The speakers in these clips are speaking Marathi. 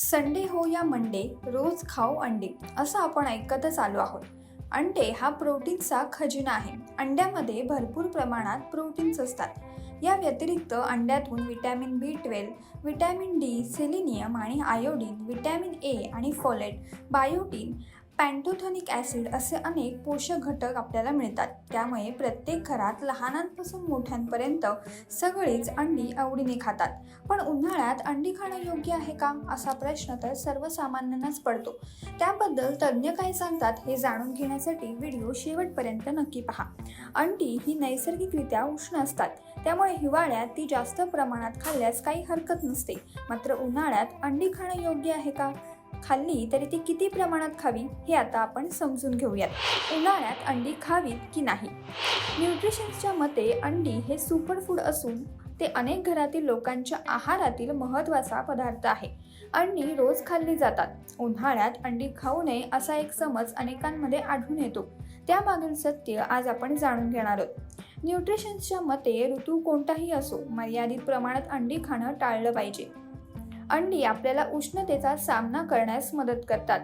संडे हो या मंडे रोज खाऊ अंडे असं आपण ऐकतच आलो आहोत. अंडे हा प्रोटीनचा खजिना आहे. अंड्यामध्ये भरपूर प्रमाणात प्रोटीन्स असतात. या व्यतिरिक्त अंड्यातून vitamin B twelve vitamin D selenium आणि आयोडीन विटॅमिन ए आणि फॉलेट बायोटीन पॅन्टोथॉनिक ॲसिड असे अनेक पोषक घटक आपल्याला मिळतात. त्यामुळे प्रत्येक घरात लहानांपासून मोठ्यांपर्यंत सगळीच अंडी आवडीने खातात. पण उन्हाळ्यात अंडी खाणं योग्य आहे का? असा प्रश्न तर सर्वसामान्यांनाच पडतो. त्याबद्दल तज्ज्ञ काय सांगतात हे जाणून घेण्यासाठी व्हिडिओ शेवटपर्यंत नक्की पहा. अंडी ही नैसर्गिकरित्या उष्ण असतात. त्यामुळे हिवाळ्यात ती जास्त प्रमाणात खाल्ल्यास काही हरकत नसते. मात्र उन्हाळ्यात अंडी खाणं योग्य आहे का? खाल्ली तरी ती किती प्रमाणात खावी हे आता आपण समजून घेऊयात. उन्हाळ्यात अंडी खावीत की नाही? न्यूट्रिशन्सच्या मते अंडी हे सुपर फूड असून ते अनेक घरातील लोकांच्या आहारातील महत्त्वाचा पदार्थ आहे. अंडी रोज खाल्ली जातात. उन्हाळ्यात अंडी खाऊ नये असा एक समज अनेकांमध्ये आढळून येतो. त्यामागील सत्य आज आपण जाणून घेणार आहोत. न्यूट्रिशन्सच्या मते ऋतू कोणताही असो मर्यादित प्रमाणात अंडी खाणं टाळलं पाहिजे. अंडी आपल्याला उष्णतेचा सामना करण्यास मदत करतात.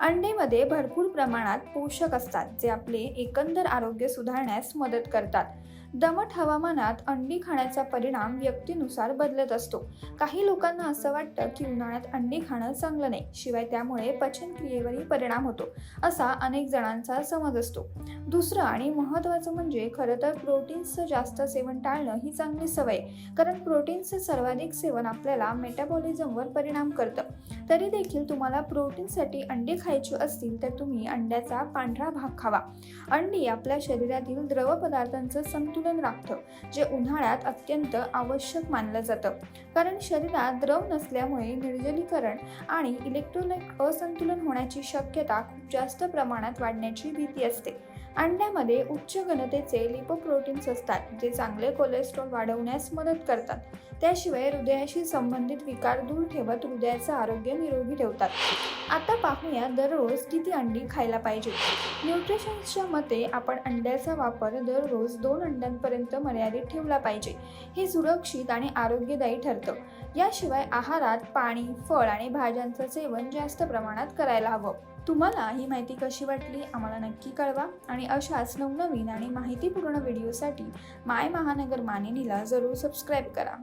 अंडेमध्ये भरपूर प्रमाणात पोषक असतात जे आपले एकंदर आरोग्य सुधारण्यास मदत करतात. दमट हवामानात अंडी खाण्याचा परिणाम व्यक्तीनुसार बदलत असतो. काही लोकांना असं वाटतं की उन्हाळ्यात अंडी खाणं चांगलं नाही शिवाय त्यामुळे पचनक्रियेवरही परिणाम होतो असा अनेक जणांचा समज असतो. दुसरं आणि महत्त्वाचं म्हणजे खरं तर प्रोटीन्सचं जास्त सेवन टाळणं ही चांगली सवय आहे. कारण प्रोटीन्सचं सर्वाधिक सेवन आपल्याला मेटाबॉलिझमवर परिणाम करतं. तरी देखील तुम्हाला प्रोटीनसाठी अंडी खायची असतील तर तुम्ही अंड्याचा पांढरा भाग खावा. अंडी आपल्या शरीरातील द्रव पदार्थांचं संतुलन राखतं जे उन्हाळ्यात अत्यंत आवश्यक मानलं जातं. कारण शरीरात द्रव नसल्यामुळे निर्जलीकरण आणि इलेक्ट्रोलाइट असंतुलन होण्याची शक्यता खूप जास्त प्रमाणात वाढण्याची भीती असते. अंड्यामध्ये उच्च घनतेचे लिपोप्रोटीन्स असतात जे चांगले कोलेस्ट्रॉल वाढवण्यास मदत करतात. त्याशिवाय हृदयाशी संबंधित विकार दूर ठेवत हृदयाचं आरोग्य निरोगी ठेवतात. आता पाहूया दररोज किती अंडी खायला पाहिजे. न्यूट्रिशन्सच्या मते आपण अंड्याचा वापर दररोज दोन अंड्या अंड्यांपर्यंत मर्यादित ठेवला पाहिजे. हे सुरक्षित आणि आरोग्यदायी ठरतं. याशिवाय आहारात पाणी फळ आणि भाज्यांचं सेवन जास्त प्रमाणात करायला हवं. तुम्हाला ही माहिती कशी वाटली आम्हाला नक्की कळवा आणि अशाच नवनवीन आणि माहितीपूर्ण व्हिडिओसाठी माय महानगर मानिनीला जरूर सबस्क्राईब करा.